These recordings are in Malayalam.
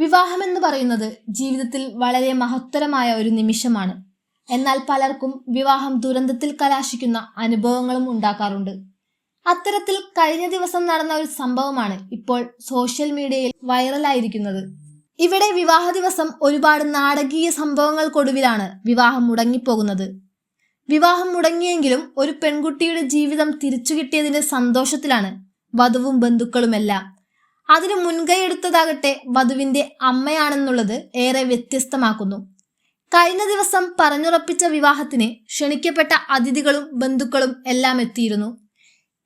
വിവാഹമെന്ന് പറയുന്നത് ജീവിതത്തിൽ വളരെ മഹത്തരമായ ഒരു നിമിഷമാണ്. എന്നാൽ പലർക്കും വിവാഹം ദുരന്തത്തിൽ കലാശിക്കുന്ന അനുഭവങ്ങളും ഉണ്ടാക്കാറുണ്ട്. അത്തരത്തിൽ കഴിഞ്ഞ ദിവസം നടന്ന ഒരു സംഭവമാണ് ഇപ്പോൾ സോഷ്യൽ മീഡിയയിൽ വൈറലായിരിക്കുന്നത്. ഇവിടെ വിവാഹ ദിവസം ഒരുപാട് നാടകീയ സംഭവങ്ങൾക്കൊടുവിലാണ് വിവാഹം മുടങ്ങിപ്പോകുന്നത്. വിവാഹം മുടങ്ങിയെങ്കിലും ഒരു പെൺകുട്ടിയുടെ ജീവിതം തിരിച്ചു കിട്ടിയതിന്റെ സന്തോഷത്തിലാണ് വധുവും ബന്ധുക്കളുമെല്ലാം അതിന് മുൻകൈയെടുത്തതാകട്ടെ വധുവിന്റെ അമ്മയാണെന്നുള്ളത് ഏറെ വ്യത്യസ്തമാക്കുന്നു. കഴിഞ്ഞ ദിവസം പറഞ്ഞുറപ്പിച്ച വിവാഹത്തിന് ക്ഷണിക്കപ്പെട്ട അതിഥികളും ബന്ധുക്കളും എല്ലാം എത്തിയിരുന്നു.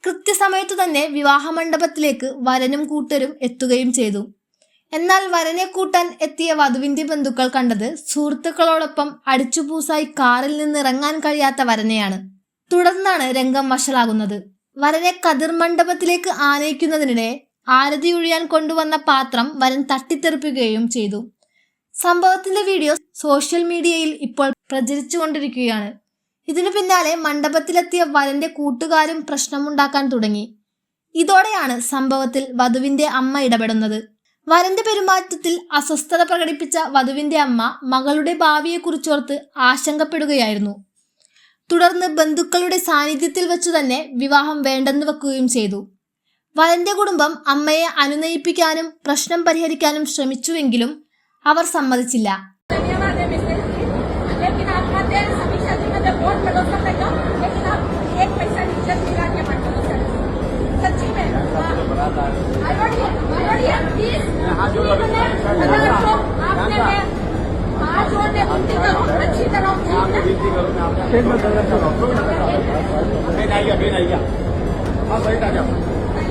കൃത്യസമയത്തു തന്നെ വിവാഹ മണ്ഡപത്തിലേക്ക് വരനും കൂട്ടരും എത്തുകയും ചെയ്തു. എന്നാൽ വരനെ കൂട്ടാൻ എത്തിയ വധുവിന്റെ ബന്ധുക്കൾ കണ്ടത് സുഹൃത്തുക്കളോടൊപ്പം അടിച്ചുപൂസായി കാറിൽ നിന്ന് ഇറങ്ങാൻ കഴിയാത്ത വരനെയാണ്. തുടർന്നാണ് രംഗം വഷളാകുന്നത്. വരനെ കതിർ മണ്ഡപത്തിലേക്ക് ആനയിക്കുന്നതിനിടെ ആരതി ഉഴിയാൻ കൊണ്ടുവന്ന പാത്രം വരൻ തട്ടിത്തെറിപ്പിക്കുകയും ചെയ്തു. സംഭവത്തിന്റെ വീഡിയോ സോഷ്യൽ മീഡിയയിൽ ഇപ്പോൾ പ്രചരിച്ചുകൊണ്ടിരിക്കുകയാണ്. ഇതിനു പിന്നാലെ മണ്ഡപത്തിലെത്തിയ വരന്റെ കൂട്ടുകാരും പ്രശ്നമുണ്ടാക്കാൻ തുടങ്ങി. ഇതോടെയാണ് സംഭവത്തിൽ വധുവിന്റെ അമ്മ ഇടപെടുന്നത്. വരന്റെ പെരുമാറ്റത്തിൽ അസ്വസ്ഥത പ്രകടിപ്പിച്ച വധുവിന്റെ അമ്മ മകളുടെ ഭാവിയെക്കുറിച്ചോർത്ത് ആശങ്കപ്പെടുകയായിരുന്നു. തുടർന്ന് ബന്ധുക്കളുടെ സാന്നിധ്യത്തിൽ വെച്ചു തന്നെ വിവാഹം വേണ്ടെന്ന് വെക്കുകയും ചെയ്തു. വരന്റെ കുടുംബം അമ്മയെ അനുനയിപ്പിക്കാനും പ്രശ്നം പരിഹരിക്കാനും ശ്രമിച്ചുവെങ്കിലും അവർ സമ്മതിച്ചില്ല धन्यवाद है मिस्टर जी लेकिन आप मत दें सभी शादी में जब वोट मिलो सब में जाओ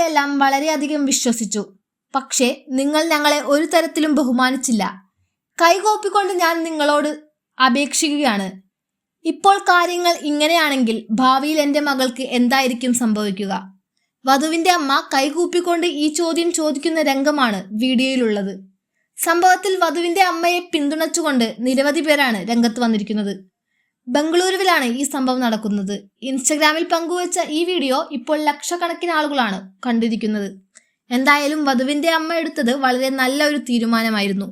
ഞാൻ നിങ്ങളെയെല്ലാം വളരെയധികം വിശ്വസിച്ചു. പക്ഷേ നിങ്ങൾ ഞങ്ങളെ ഒരു തരത്തിലും ബഹുമാനിച്ചില്ല. കൈകോപ്പിക്കൊണ്ട് ഞാൻ നിങ്ങളോട് അപേക്ഷിക്കുകയാണ്. ഇപ്പോൾ കാര്യങ്ങൾ ഇങ്ങനെയാണെങ്കിൽ ഭാവിയിൽ എന്റെ മകൾക്ക് എന്തായിരിക്കും സംഭവിക്കുക? വധുവിന്റെ അമ്മ കൈകൂപ്പിക്കൊണ്ട് ഈ ചോദ്യം ചോദിക്കുന്ന രംഗമാണ് വീഡിയോയിലുള്ളത്. സംഭവത്തിൽ വധുവിന്റെ അമ്മയെ പിന്തുണച്ചുകൊണ്ട് നിരവധി പേരാണ് രംഗത്ത് വന്നിരിക്കുന്നത്. ബംഗളൂരുവിലാണ് ഈ സംഭവം നടക്കുന്നത്. ഇൻസ്റ്റഗ്രാമിൽ പങ്കുവച്ച ഈ വീഡിയോ ഇപ്പോൾ ലക്ഷക്കണക്കിന് ആളുകളാണ് കണ്ടിരിക്കുന്നത്. എന്തായാലും വധുവിന്റെ അമ്മ എടുത്തത് വളരെ നല്ല ഒരു തീരുമാനമായിരുന്നു.